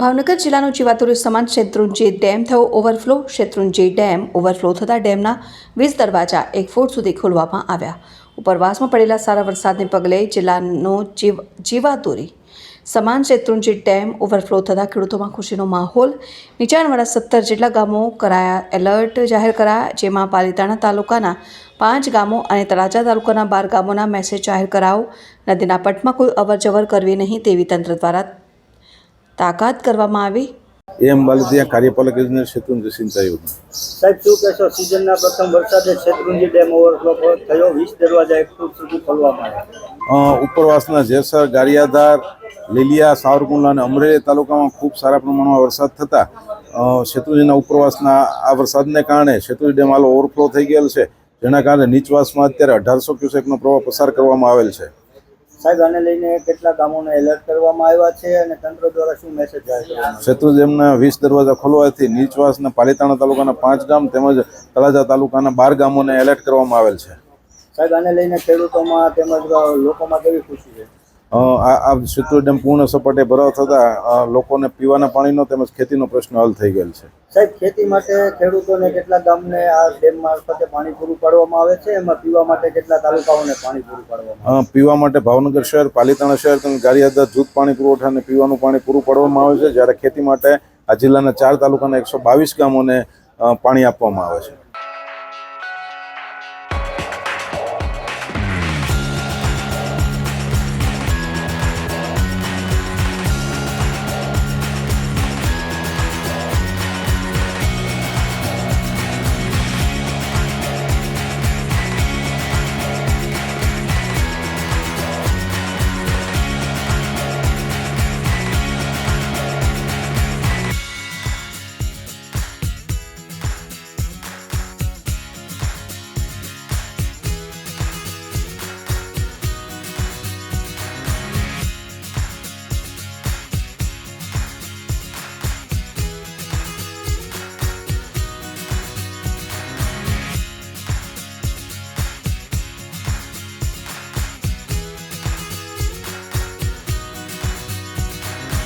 ભાવનગર જિલ્લાનો જીવાતુરી સમાન શેત્રુંજી ડેમ થયો. ઓવરફ્લો શેત્રુંજી ડેમ ઓવરફ્લો થતાં ડેમના વીસ દરવાજા એક ફૂટ સુધી ખોલવામાં આવ્યા. ઉપરવાસમાં પડેલા સારા વરસાદને પગલે જિલ્લાનો જીવ જીવાતુરી સમાન શેત્રુંજી ડેમ ઓવરફ્લો થતાં ખેડૂતોમાં ખુશીનો માહોલ. નીચાણવાળા સત્તર જેટલા ગામો કરાયા એલર્ટ જાહેર કરાયા, જેમાં પાલીતાણા તાલુકાના પાંચ ગામો અને તળાજા તાલુકાના બાર ગામોના મેસેજ જાહેર કરાવો નદીના પટમાં કોઈ અવરજવર કરવી નહીં તેવી તંત્ર દ્વારા તાકાત કરવામાં આવી? એમ બાલદિયા કાર્યપાલક ઇજનેર શેતુંદ્ર સિંચાયું સાહેબ શું કહેશો? સિઝનના પ્રથમ વરસાદે શેત્રુંજી ડેમ ઓવરફ્લો થયો વીસ દરવાજા એક ફૂટ સુધી ખોલવામાં આવ્યા. ઉપરવાસના જેસર ગારિયાધાર લીલિયા સાવરકુંડલા અને અમરેલી તાલુકામાં ખૂબ સારા પ્રમાણમાં વરસાદ થતાં શેત્રુંજીના ઉપરવાસના આ વરસાદને કારણે શેત્રુંજી ડેમ હાલ ઓવરફ્લો થઈ ગયેલ છે જેના કારણે નીચવાસમાં અત્યારે અઢારસો ક્યુસેકનો પ્રવાહ પસાર કરવામાં આવેલ છે. સાહેબ આને લઈને કેટલા ગામોને એલર્ટ કરવામાં આવ્યા છે અને તંત્ર દ્વારા શું મેસેજ જાય? શેત્રુંજી ડેમના વીસ દરવાજા ખોલવાથી નીચવાસના પાલીતાણા તાલુકાના પાંચ ગામ તેમજ તળાજા તાલુકાના બાર ગામોને એલર્ટ કરવામાં આવેલ છે. સાહેબ આને લઈને ખેડૂતોમાં તેમજ લોકોમાં કેવી ખુશી છે? આ આ શેત્રુંજી ડેમ પૂર્ણ સપાટે ભરાવ થતાં લોકોને પીવાના પાણીનો તેમજ ખેતીનો પ્રશ્ન હલ થઈ ગયેલ છે. સાહેબ ખેતી માટે ખેડૂતોને કેટલા ગામને આ ડેમ મારફતે પાણી પૂરું પાડવામાં આવે છે? એમાં પીવા માટે કેટલા તાલુકાઓને પાણી પૂરું પાડવામાં પીવા માટે ભાવનગર શહેર પાલિતાણા શહેર તેમજ ગારિયાદા જૂથ પાણી પુરવઠા અને પીવાનું પાણી પૂરું પાડવામાં આવે છે જ્યારે ખેતી માટે આ જિલ્લાના ચાર તાલુકાના એકસો બાવીસ ગામોને પાણી આપવામાં આવે છે.